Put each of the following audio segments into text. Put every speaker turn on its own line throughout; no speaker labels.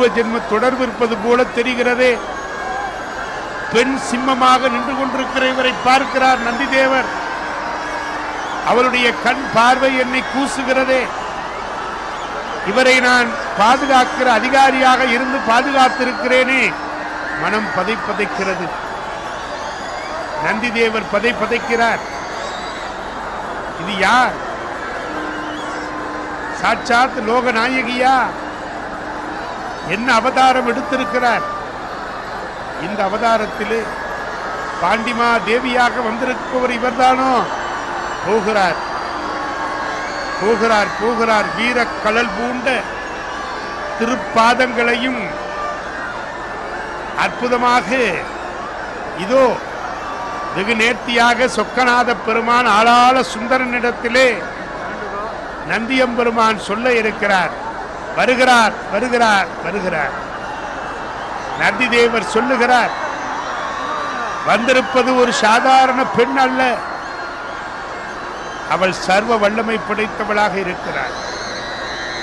பூர்வ ஜென்ம தொடர்பு இருப்பது போல தெரிகிறதே. பெண் சிம்மமாக நின்று கொண்டிருக்கிற இவரை பார்க்கிறார் நந்திதேவர். அவருடைய கண் பார்வை என்னை கூசுகிறதே. இவரை நான் பாதுகாக்கிற அதிகாரியாக இருந்து பாதுகாத்திருக்கிறேனே. மனம் பதை பதைக்கிறது. நந்திதேவர் பதை பதைக்கிறார். இது யார்? சாட்சாத் லோக நாயகியா என்ன அவதாரம் எடுத்திருக்கிறார்? இந்த அவதாரத்திலே பாண்டிமா தேவியாக வந்திருப்பவர் இவர்தானோ? போகிறார். போகிறார் போகிறார். வீரக் கலல் பூண்ட திருப்பாதங்களையும் அற்புதமாக இதோ வெகு நேர்த்தியாக சொக்கநாத பெருமான் ஆளாள சுந்தரனிடத்திலே நந்தியம்பெருமான் சொல்ல இருக்கிறார். வருகிறார் வருகிறார் வருகிறார். நந்திதேவர் சொல்லுகிறார் வந்திருப்பது ஒரு சாதாரண பெண் அல்ல. அவள் சர்வ வல்லமை படைத்தவளாக இருக்கிறார்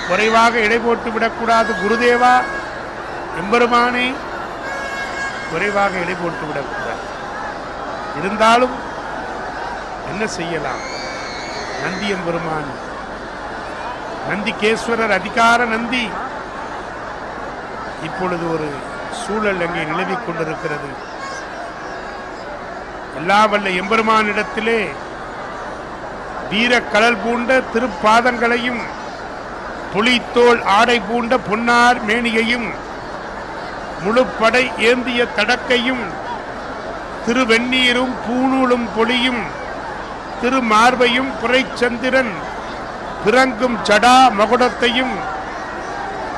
குறைவாக இடை போட்டு விடக்கூடாது குருதேவா எம்பெருமானே. குறைவாக இடை போட்டு விடக்கூடாது. இருந்தாலும் என்ன செய்யலாம்? நந்தி எம்பெருமான் நந்திகேஸ்வரர் அதிகார நந்தி. இப்பொழுது ஒரு சூழல் அங்கே நிலவிக் கொண்டிருக்கிறது. எல்லா வல்ல எம்பெருமானிடத்திலே வீரக் கடல் பூண்ட திருப்பாதங்களையும் புலித்தோல் ஆடை பூண்ட பொன்னார் மேனியையும் முழுப்படை ஏந்திய தடக்கையும் திருவெண்ணீரும் பூணூலும் பொலியும் திருமார்பையும் புரைச்சந்திரன் இறங்கும் ஜடா மகுடத்தையும்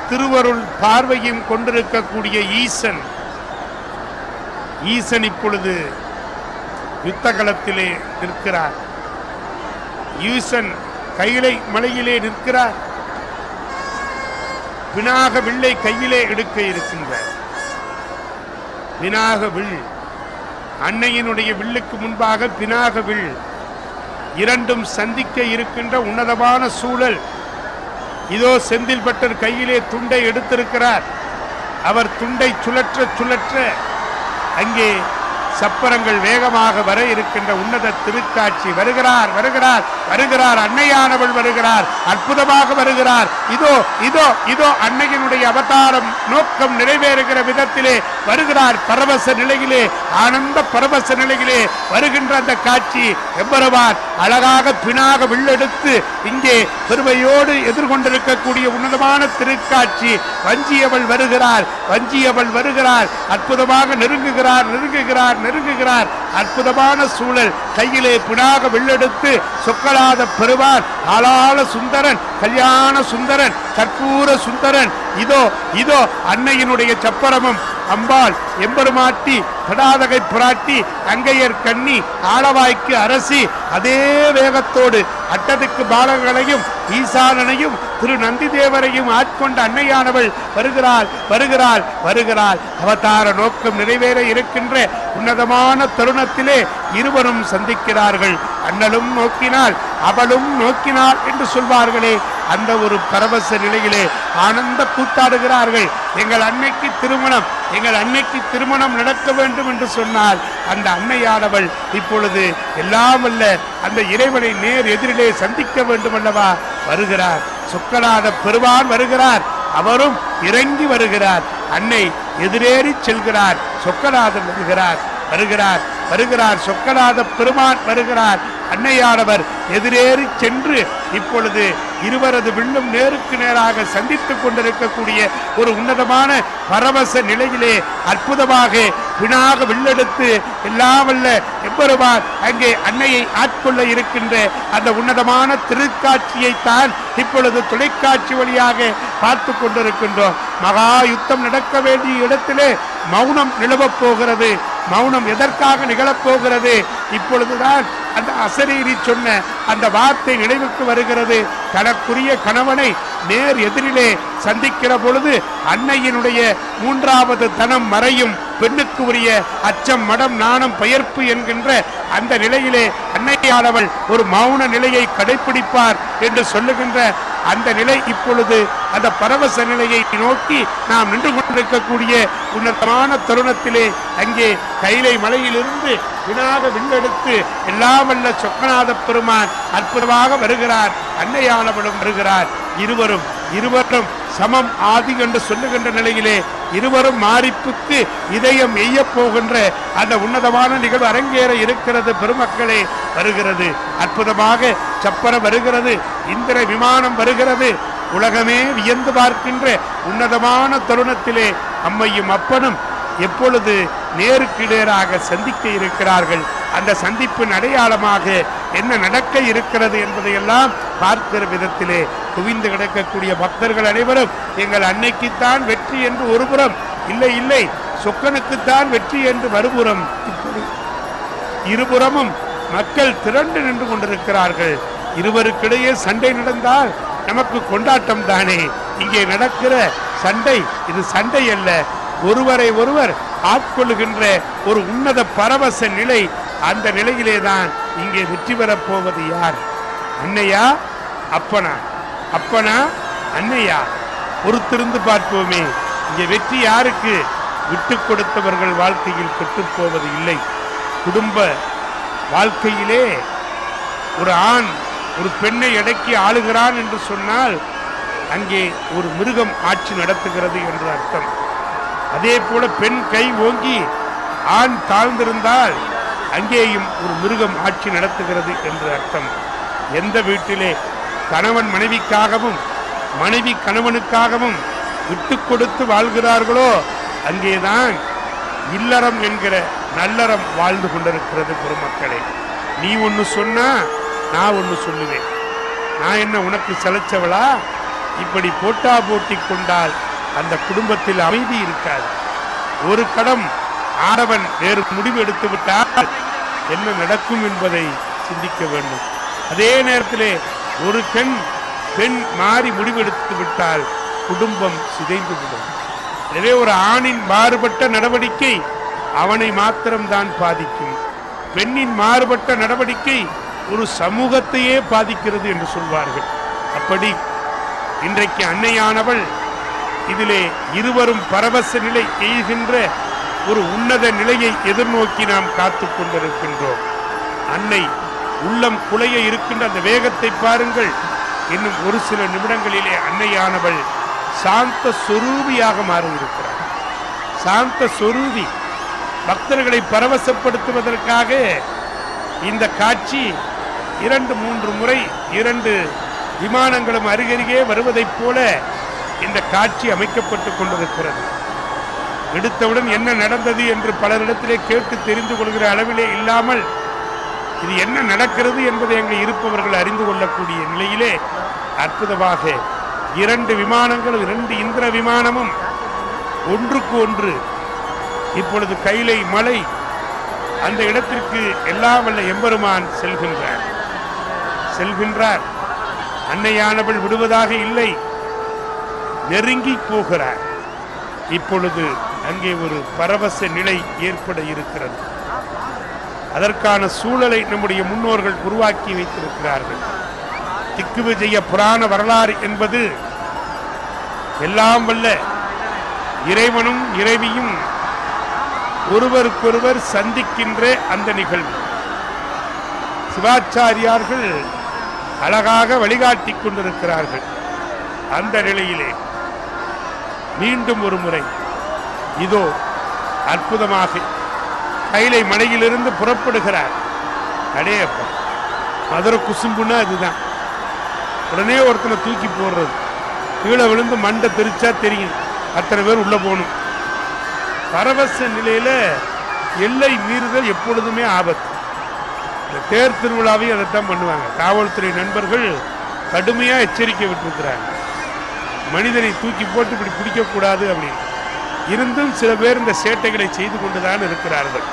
திருவருள் பார்வையும் கொண்டிருக்கக்கூடிய ஈசன். ஈசன் இப்பொழுது யுத்தகலத்திலே நிற்கிறார். ஈசன் கையிலை மலையிலே நிற்கிறார். வினாக வில்லை கையிலே எடுக்க இருக்கின்றார். வினாக வில் அன்னையினுடைய வில்லுக்கு முன்பாக பினாக வில் இரண்டும் சந்திக்க இருக்கின்ற உன்னதமான சூழல். இதோ செந்தில்பட்டர் கையிலே துண்டை எடுத்திருக்கிறார். அவர் துண்டை சுழற்ற சுழற்ற அங்கே சப்பரங்கள் வேகமாக வர இருக்கின்ற உன்னத திருக்காட்சி வருகிறார் வருகிறார் வருகிறார் அன்னையானவள் வருகிறார் அற்புதமாக வருகிறார். இதோ இதோ இதோ அன்னையினுடைய அவதாரம் நோக்கம் நிறைவேறுகிற விதத்திலே வருகிறார் பரவச நிலையிலே ஆனந்த பரவச நிலையிலே வருகின்ற அந்த காட்சி எவ்வளவார் அழகாக பினாக வில்லெடுத்து இங்கே பெருமையோடு எதிர்கொண்டிருக்கக்கூடிய உன்னதமான திருக்காட்சி வஞ்சியவள் வருகிறார் வஞ்சியவள் வருகிறார் அற்புதமாக நெருங்குகிறார் நெருங்குகிறார் நெருங்குகிறார். அற்புதமான சூழல். கையிலே பினாக வில்லெடுத்து சொக்கலாத பெறுவார் ஆளாள சுந்தரன் கல்யாண சுந்தரன் கற்பூர சுந்தரன். இதோ இதோ அன்னையினுடைய சப்பரமும். அம்பாள் எம்பெருமாட்டி தடாதகை புராட்டி அங்கையர் கண்ணி ஆளவாய்க்கு அரசி. அதே வேகத்தோடு அட்டதுக்கு பாலகளையும் ஈசானனையும் திரு நந்திதேவரையும் ஆட்கொண்ட அன்னையானவள் வருகிறாள் வருகிறாள் வருகிறாள். அவதார நோக்கம் நிறைவேற இருக்கின்ற உன்னதமான தருணத்திலே இருவரும் சந்திக்கிறார்கள். அண்ணலும் நோக்கினாள் அவளும் நோக்கினாள் என்று சொல்வார்களே. அந்த ஒரு பரவச நிலையிலே ஆனந்த கூத்தாடுகிறார்கள். எங்கள் அன்னைக்கு திருமணம் எங்கள் அன்னைக்கு திருமணம் நடக்க வேண்டும் என்று சொன்னால் அந்த அன்னையானவள் இப்பொழுது எல்லாம் அல்ல அந்த இறைவனை நேர் எதிரிலே சந்திக்க வேண்டும் அல்லவா வருகிறார். சொக்கநாத பெருமான் வருகிறார். அவரும் இறங்கி வருகிறார். அன்னை எதிரேறி செல்கிறார். சொக்கநாதன் வருகிறார். வருகிறார். வருகிறார். சொக்கநாத பெருமான் வருகிறார். அன்னையானவர் எதிரேறி சென்று இப்பொழுது இருவரது விண்ணும் நேருக்கு நேராக சந்தித்துக் கொண்டிருக்கக்கூடிய ஒரு உன்னதமான பரவச நிலையிலே அற்புதமாக வினாக வில்லெடுத்து எல்லாம் எவ்வருவார் அங்கே அன்னையை ஆட்கொள்ள இருக்கின்ற அந்த உன்னதமான திருக்காட்சியை தான் இப்பொழுது தொலைக்காட்சி வழியாக பார்த்து கொண்டிருக்கின்றோம். மகா யுத்தம் நடக்க வேண்டிய இடத்திலே மௌனம் நிலவப் போகிறது. மௌனம் எதற்காக நிகழப்போகிறது இப்பொழுதுதான் அந்த அசரீரி சொன்ன அந்த வார்த்தை நினைவுக்கு வருகிறது. தனக்குரிய கணவனை நேர் எதிரிலே சந்திக்கிற பொழுது அன்னையினுடைய மூன்றாவது தனம் மறையும். பெண்ணுக்கு உரிய அச்சம் மடம் நாணம் பெயர்ப்பு என்கின்ற அந்த நிலையிலே அன்னையானவள் ஒரு மௌன நிலையை கடைபிடிப்பார் என்று சொல்லுகின்ற அந்த நிலை இப்பொழுது அந்த பரவச நிலையை நோக்கி நாம் நின்று கொண்டிருக்கக்கூடிய உன்னதமான தருணத்திலே அங்கே கைலை மலையிலிருந்து வினாக விண்ணெடுத்து எல்லாமல்ல வல்ல சொக்கநாத பெருமான் அற்புதமாக வருகிறார் அன்னையானவனும் வருகிறார். இருவரும் இருவரும் சமம் ஆதி என்று சொல்லுகின்ற நிலையிலே இருவரும் மாறிப்புக்கு இதயம் எய்ய போகின்ற அந்த உன்னதமான நிகழ்வு அரங்கேற இருக்கிறது பெருமக்களே வருகிறது. அற்புதமாக சப்பர வருகிறது. இந்திர விமானம் வருகிறது. உலகமே வியந்து பார்க்கின்ற உன்னதமான தருணத்திலே அம்மையும் அப்பனும் எப்பொழுது நேருக்கு நேராக சந்திக்க இருக்கிறார்கள்? அந்த சந்திப்பின் அடையாளமாக என்ன நடக்க இருக்கிறது என்பதையெல்லாம் பார்க்கிற விதத்திலே குவிந்து கிடக்கக்கூடிய பக்தர்கள் அனைவரும் எங்கள் அன்னைக்குத்தான் வெற்றி என்று ஒருபுறம் இல்லை இல்லை சொக்கனுக்குத்தான் வெற்றி என்று மறுபுறம் இருபுறமும் மக்கள் திரண்டு நின்று கொண்டிருக்கிறார்கள். இருவருக்கிடையே சண்டை நடந்தால் நமக்கு கொண்டாட்டம் தானே. இங்கே நடக்கிற சண்டை இது சண்டை அல்ல. ஒருவரை ஒருவர் ஆட்கொள்ளுகின்ற ஒரு உன்னத பரவச நிலை அந்த நிலையிலே தான் இங்கே வெற்றி பெறப் போவது யார்? அன்னையா? அப்பனா அப்பனா அன்னையா பொறுத்திருந்து பார்ப்போமே. இங்கே வெற்றி யாருக்கு? விட்டு கொடுத்தவர்கள் வாழ்க்கையில் கெட்டுப் போவது இல்லை. குடும்ப வாழ்க்கையிலே ஒரு ஆண் ஒரு பெண்ணை அடக்கி ஆளுகிறான் என்று சொன்னால் அங்கே ஒரு மிருகம் ஆட்சி நடத்துகிறது என்று அர்த்தம். அதே போல பெண் கை ஓங்கி ஆண் தாழ்ந்திருந்தால் அங்கேயும் ஒரு மிருகம் ஆட்சி நடத்துகிறது என்று அர்த்தம். எந்த வீட்டிலே கணவன் மனைவிக்காகவும் மனைவி கணவனுக்காகவும் விட்டு கொடுத்து வாழ்கிறார்களோ அங்கேதான் இல்லறம் என்கிற நல்லறம் வாழ்ந்து கொண்டிருக்கிறது பெருமக்களே நீ ஒன்று சொன்னா நான் ஒன்று சொல்லுவேன். நான் என்ன உனக்கு செலச்சவளா? இப்படி போட்டா போட்டி கொண்டால் அந்த குடும்பத்தில் அமைதி இருக்காது. ஒரு கடம் ஆடவன் வேறு முடிவு எடுத்து விட்டால் என்ன நடக்கும் என்பதை சிந்திக்க வேண்டும். அதே நேரத்திலே ஒரு பெண் பெண் மாறி முடிவெடுத்து விட்டால் குடும்பம் சிதைந்து விடும். எனவே ஒரு ஆணின் மாறுபட்ட நடவடிக்கை அவனை மாத்திரம்தான் பாதிக்கும். பெண்ணின் மாறுபட்ட நடவடிக்கை ஒரு சமூகத்தையே பாதிக்கிறது என்று சொல்வார்கள். அப்படி இன்றைக்கு அன்னையானவள் இதிலே இருவரும் பரவச நிலை எய்கின்ற ஒரு உன்னத நிலையை எதிர்நோக்கி நாம் காத்து கொண்டிருக்கின்றோம். அன்னை உள்ளம் குலைய இருக்கின்ற அந்த வேகத்தை பாருங்கள். இன்னும் ஒரு சில நிமிடங்களிலே அன்னையானவள் சாந்த சொரூபியாக மாறியிருக்கிறார் சாந்த சொரூபி பக்தர்களை பரவசப்படுத்துவதற்காக இந்த காட்சி இரண்டு மூன்று முறை இரண்டு விமானங்களும் அருகருகே வருவதைப் போல இந்த காட்சி அமைக்கப்பட்டு கொண்டிருக்கிறது. எடுத்தவுடன் என்ன நடந்தது என்று பலரிடத்திலே கேட்டு தெரிந்து கொள்கிற அளவிலே இல்லாமல் இது என்ன நடக்கிறது என்பதை அங்கே இருப்பவர்கள் அறிந்து கொள்ளக்கூடிய நிலையிலே அற்புதமாக இரண்டு விமானங்களும் இரண்டு இந்திர விமானமும் ஒன்றுக்கு ஒன்று இப்பொழுது கைலை மலை அந்த இடத்திற்கு எல்லாம் வல்ல எம்பெருமான் செல்கின்றார். செல்கின்றார். அன்னையானவள் விடுவதாக இல்லை. நெருங்கி போகிறார். இப்பொழுது அங்கே ஒரு பரவச நிலை ஏற்பட இருக்கிறது. அதற்கான சூழலை நம்முடைய முன்னோர்கள் உருவாக்கி வைத்திருக்கிறார்கள். திக்கு விஜய புராண வரலாறு என்பது எல்லாம் வல்ல இறைவனும் இறைவியும் ஒருவருக்கொருவர் சந்திக்கின்ற அந்த நிகழ்வு. சிவாச்சாரியார்கள் அழகாக வழிகாட்டி கொண்டிருக்கிறார்கள். அந்த நிலையிலே மீண்டும் ஒரு முறை இதோ அற்புதமாக கைலை மலையிலிருந்து புறப்படுகிறார். அடையப்பா மதுரை குசும்புன்னா அதுதான் உடனே ஒருத்தனை தூக்கி போடுறது. கீழே விழுந்து மண்டை தெரிச்சா தெரியும். அத்தனை பேர் உள்ள போகணும். பரவச நிலையில எல்லை மீறுதல் எப்பொழுதுமே ஆபத்து. இந்த தேர் திருவிழாவையும் அதைத்தான் பண்ணுவாங்க. காவல்துறை நண்பர்கள் கடுமையா எச்சரிக்கை விட்டுருக்கிறாங்க. மனிதனை தூக்கி போட்டு இப்படி பிடிக்கக்கூடாது அப்படின்னு. இருந்தும் சில பேர் இந்த சேட்டைகளை செய்து கொண்டுதான் இருக்கிறார்கள்.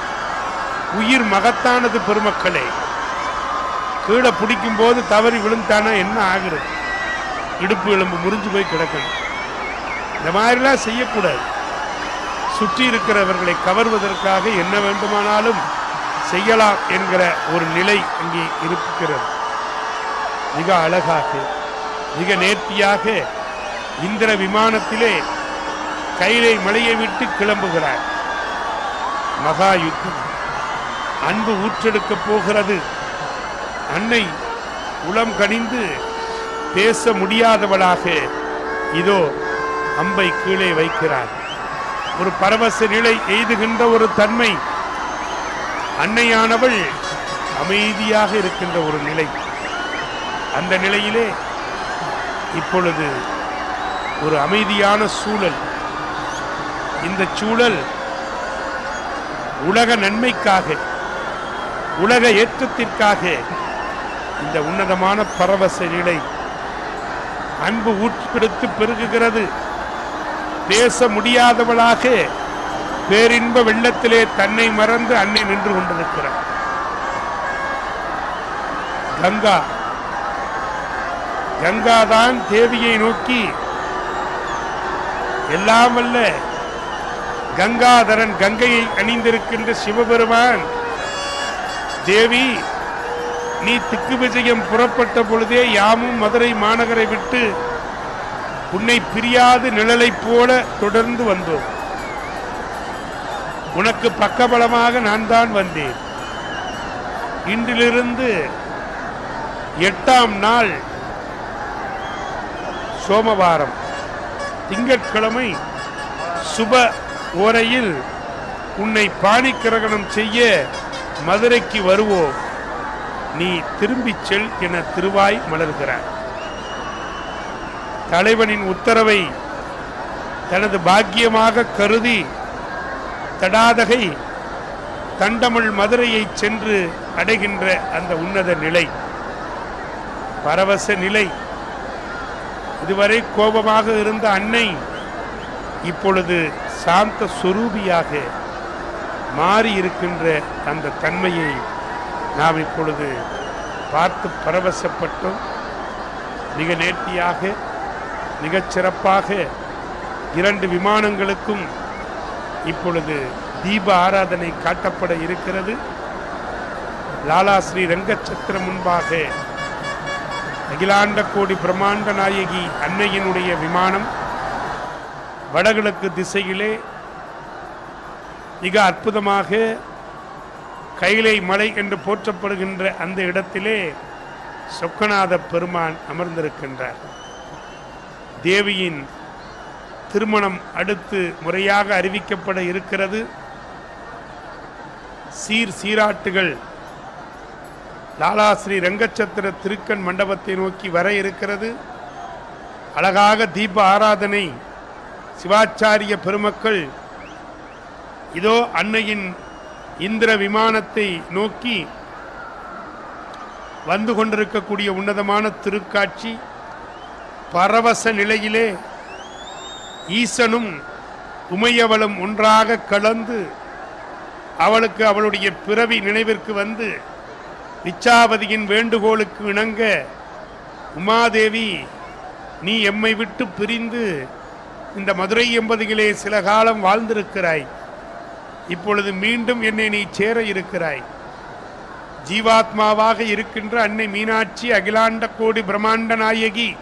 உயிர் மகத்தானது பெருமக்களே. கீழே பிடிக்கும் போது தவறி விழுந்தானா என்ன ஆகுறது? இடுப்பு எலும்பு முறிஞ்சு போய் கிடக்கணும். இந்த மாதிரிலாம் செய்யக்கூடாது. சுற்றி இருக்கிறவர்களை கவர்வதற்காக என்ன வேண்டுமானாலும் செய்யலாம் என்கிற ஒரு நிலை அங்கே இருக்கிறது. மிக அழகாக மிக நேர்த்தியாக இந்திர விமானத்திலே கைலை மலையை விட்டு கிளம்புகிறார். மகா யுத்தம் அன்பு ஊற்றெடுக்கப் போகிறது. அன்னை உளம் கனிந்து பேச முடியாதவளாக இதோ அம்பை கீழே வைக்கிறார். ஒரு பரவச நிலை எய்துகின்ற ஒரு தன்மை. அன்னையானவள் அமைதியாக இருக்கின்ற ஒரு நிலை. அந்த நிலையிலே இப்பொழுது ஒரு அமைதியான சூழல். இந்த சூழல் உலக நன்மைக்காக உலக ஏற்றத்திற்காக இந்த உன்னதமான பரவச நிலை அன்பு ஊற்றெடுத்து பெருகுகிறது. பேச முடியாதவளாக பேரின்ப வெள்ளத்திலே தன்னை மறந்து அன்னை நின்று கொண்டிருக்கிறார் கங்கா. கங்கா தான் தேவியை நோக்கி எல்லாம் அல்ல கங்காதரன் கங்கையை அணிந்திருக்கின்ற சிவபெருமான் தேவி நீ திக்கு விஜயம் புறப்பட்ட பொழுதே யாமும் மதுரை மாநகரை விட்டு உன்னை பிரியாது நிழலைப் போல தொடர்ந்து வந்தோம். உனக்கு பக்கபலமாக நான் தான் வந்தேன். இன்றிலிருந்து எட்டாம் நாள் சோமவாரம் திங்கட்கிழமை சுப ஓரையில் உன்னை பாணி கிரகணம் செய்ய மதுரைக்கு வருவோம் நீ திரும்பிச் செல் என திருவாய் மலர்கிறார். தலைவனின் உத்தரவை தனது பாக்கியமாக கருதி தடாதகை தண்டமிழ் மதுரையை சென்று அடைகின்ற அந்த உன்னத நிலை. பரவச நிலை. இதுவரை கோபமாக இருந்த அன்னை இப்பொழுது சாந்த சுரூபியாக மாறி இருக்கின்ற அந்த தன்மையை நாம் இப்பொழுது பார்த்து பரவசப்பட்டோம். மிக நேர்த்தியாக மிகச் சிறப்பாக இரண்டு விமானங்களுக்கும் இப்பொழுது தீப ஆராதனை காட்டப்பட இருக்கிறது. லாலா ஸ்ரீ ரங்கச்சத்திரம் முன்பாக அகிலாண்ட கோடி பிரம்மாண்ட நாயகி அன்னையினுடைய விமானம் வடகிழக்கு திசையிலே மிக அற்புதமாக கைலை மலை என்று போற்றப்படுகின்ற அந்த இடத்திலே சொக்கநாத பெருமான் அமர்ந்திருக்கின்றார். தேவியின் திருமணம் அடுத்து முறையாக அறிவிக்கப்பட இருக்கிறது. சீர் சீராட்டுகள் லாலாஸ்ரீ ரங்கச்சத்திர திருக்கண் மண்டபத்தை நோக்கி வர இருக்கிறது. அழகாக தீப ஆராதனை சிவாச்சாரிய பெருமக்கள் இதோ அன்னையின் இந்திர விமானத்தை நோக்கி வந்து கொண்டிருக்கக்கூடிய உன்னதமான திருக்காட்சி பரவச நிலையிலே ஈசனும் உமையவளும் ஒன்றாக கலந்து அவளுக்கு அவளுடைய பிறவி நினைவிற்கு வந்து விச்சாவதியின் வேண்டுகோளுக்கு இணங்க உமாதேவி நீ எம்மை விட்டு பிரிந்து இந்த மதுரை எம்பதியிலே சில காலம் வாழ்ந்திருக்கிறாய். இப்பொழுது மீண்டும் என்னை நீ சேர இருக்கிறாய். ஜீவாத்மாவாக இருக்கின்ற அன்னை மீனாட்சி அகிலாண்ட கோடி பிரம்மாண்ட நாயகி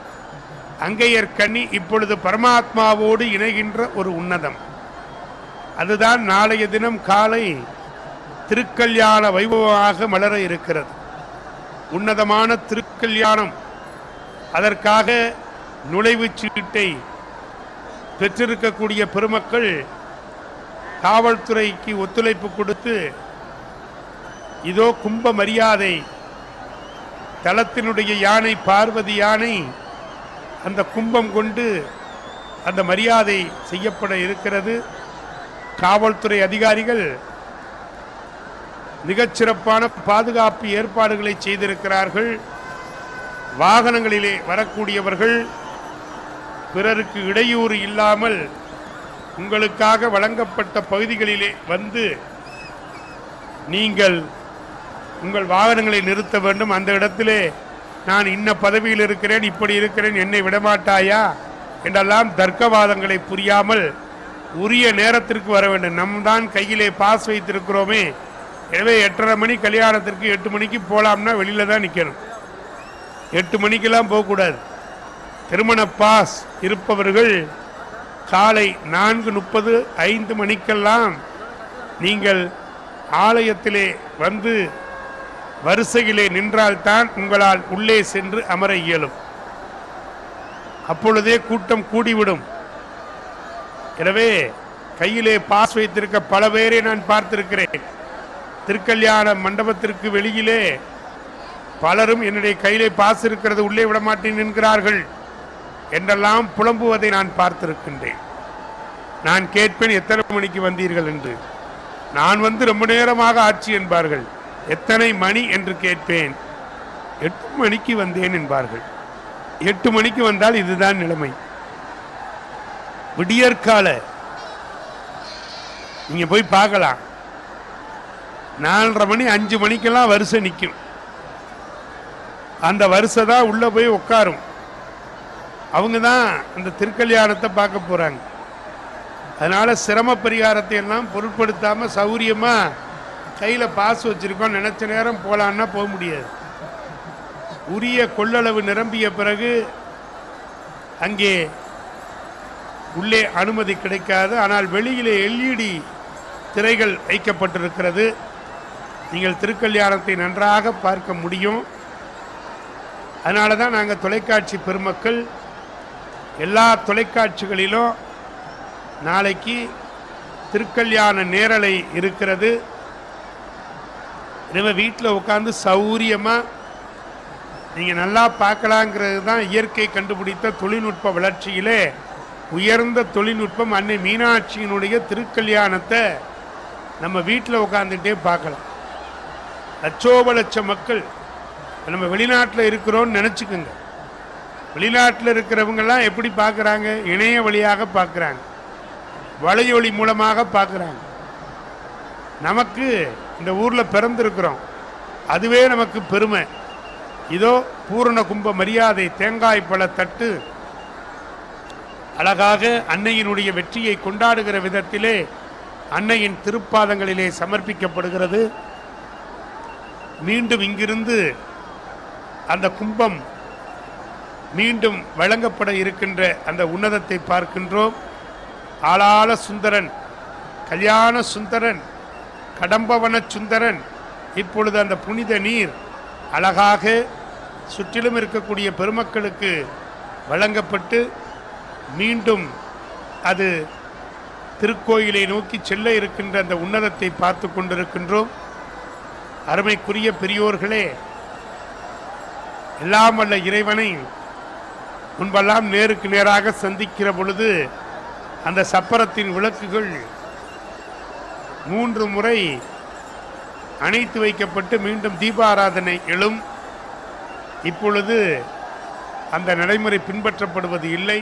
அங்கையர் இப்பொழுது பரமாத்மாவோடு இணைகின்ற ஒரு உன்னதம். அதுதான் நாளைய தினம் காலை திருக்கல்யாண வைபவமாக மலர இருக்கிறது. உன்னதமான திருக்கல்யாணம். அதற்காக நுழைவுச் சீட்டை பெற்றிருக்கக்கூடிய பெருமக்கள் காவல்துறைக்கு ஒத்துழைப்பு கொடுத்து இதோ கும்ப மரியாதை தளத்தினுடைய யானை பார்வதி யானை அந்த கும்பம் கொண்டு அந்த மரியாதை செய்யப்பட இருக்கிறது. காவல்துறை அதிகாரிகள் மிகச்சிறப்பான பாதுகாப்பு ஏற்பாடுகளை செய்திருக்கிறார்கள். வாகனங்களிலே வரக்கூடியவர்கள் பிறருக்கு இடையூறு இல்லாமல் உங்களுக்காக வழங்கப்பட்ட பகுதிகளிலே வந்து நீங்கள் உங்கள் வாகனங்களை நிறுத்த வேண்டும். அந்த இடத்திலே நான் இன்ன பதவியில் இருக்கிறேன் இப்படி இருக்கிறேன் என்னை விடமாட்டாயா? என்றெல்லாம் தர்க்கவாதங்களை புரியாமல் உரிய நேரத்திற்கு வர வேண்டும். நம் தான் கையிலே பாஸ் வைத்திருக்கிறோமே. எனவே எட்டரை மணி கல்யாணத்திற்கு எட்டு மணிக்கு போகலாம்னா வெளியில் தான் நிற்கணும் எட்டு மணிக்கெல்லாம் போகக்கூடாது. திருமண பாஸ் இருப்பவர்கள் காலை நான்கு முப்பது ஐந்து மணிக்கெல்லாம் நீங்கள் ஆலயத்திலே வந்து வரிசையிலே நின்றால்தான் உங்களால் உள்ளே சென்று அமர இயலும். அப்பொழுதே கூட்டம் கூடிவிடும். எனவே கையிலே பாஸ் வைத்திருக்க பல பேரை நான் பார்த்திருக்கிறேன். திருக்கல்யாண மண்டபத்திற்கு வெளியிலே பலரும் என்னுடைய கையிலே பாஸ் இருக்கிறது உள்ளே விட மாட்டேன் என்கிறார்கள். என்றெல்லாம் புலம்புவதை நான் பார்த்திருக்கின்றேன். நான் கேட்பேன் எத்தனை மணிக்கு வந்தீர்கள்? என்று. நான் வந்து ரொம்ப நேரமாக ஆட்சி என்பார்கள். எத்தனை மணி? என்று கேட்பேன். எட்டு மணிக்கு வந்தேன் என்பார்கள். எட்டு மணிக்கு வந்தால் இதுதான் நிலைமை. விடியற்கால நீங்க போய் பார்க்கலாம். நாலரை மணி அஞ்சு மணிக்கெல்லாம் வரிசை நிற்கும் அந்த வரிசை தான் உள்ளே போய் உட்காரும். அவங்க தான் அந்த திருக்கல்யாணத்தை பார்க்க போகிறாங்க அதனால் சிரம பரிகாரத்தை எல்லாம் பொருட்படுத்தாமல் சௌரியமாக கையில் பாஸ் வச்சுருக்கோம். நினச்ச நேரம் போகலான்னா போக முடியாது. உரிய கொள்ளளவு நிரம்பிய பிறகு அங்கே உள்ளே அனுமதி கிடைக்காது. ஆனால் வெளியிலே எல்இடி திரைகள் வைக்கப்பட்டிருக்கிறது. நீங்கள் திருக்கல்யாணத்தை நன்றாக பார்க்க முடியும். அதனால தான் நாங்கள் தொலைக்காட்சி பெருமக்கள் எல்லா தொலைக்காட்சிகளிலும் நாளைக்கு திருக்கல்யாண நேரலை இருக்கிறது. நம்ம வீட்டில் உட்காந்து சௌரியமாக நீங்கள் நல்லா பார்க்கலாங்கிறது தான் இயற்கை கண்டுபிடித்த தொழில்நுட்ப வளர்ச்சியிலே உயர்ந்த தொழில்நுட்பம் அன்னை மீனாட்சியினுடைய திருக்கல்யாணத்தை நம்ம வீட்டில் உட்காந்துட்டே பார்க்கலாம். லட்சோப லட்ச மக்கள் நம்ம வெளிநாட்டில் இருக்கிறோன்னு நினச்சிக்கோங்க. வெளிநாட்டில் இருக்கிறவங்கெல்லாம் எப்படி பார்க்குறாங்க? இணைய வழியாக பார்க்குறாங்க. வலையொலி மூலமாக பார்க்குறாங்க. நமக்கு இந்த ஊரில் பிறந்திருக்கிறோம். அதுவே நமக்கு பெருமை. இதோ பூரண கும்ப மரியாதை தேங்காய் பழ தட்டு அழகாக அன்னையினுடைய வெற்றியை கொண்டாடுகிற விதத்திலே அன்னையின் திருப்பாதங்களிலே சமர்ப்பிக்கப்படுகிறது. மீண்டும் இங்கிருந்து அந்த கும்பம் மீண்டும் வழங்கப்பட இருக்கின்ற அந்த உன்னதத்தை பார்க்கின்றோம். ஆளாள சுந்தரன் கல்யாண சுந்தரன் கடம்பவன சுந்தரன் இப்பொழுது அந்த புனித நீர் அழகாக சுற்றிலும் இருக்கக்கூடிய பெருமக்களுக்கு வழங்கப்பட்டு மீண்டும் அது திருக்கோயிலை நோக்கி செல்ல இருக்கின்ற அந்த உன்னதத்தை பார்த்து கொண்டிருக்கின்றோம். அருமைக்குரிய பெரியோர்களே எல்லாம் வல்ல இறைவனை முன்பெல்லாம் நேருக்கு நேராக சந்திக்கிற பொழுது அந்த சப்பரத்தின் விளக்குகள் மூன்று முறை அணைத்து வைக்கப்பட்டு மீண்டும் தீபாராதனை எழும். இப்பொழுது அந்த நடைமுறை பின்பற்றப்படுவது இல்லை.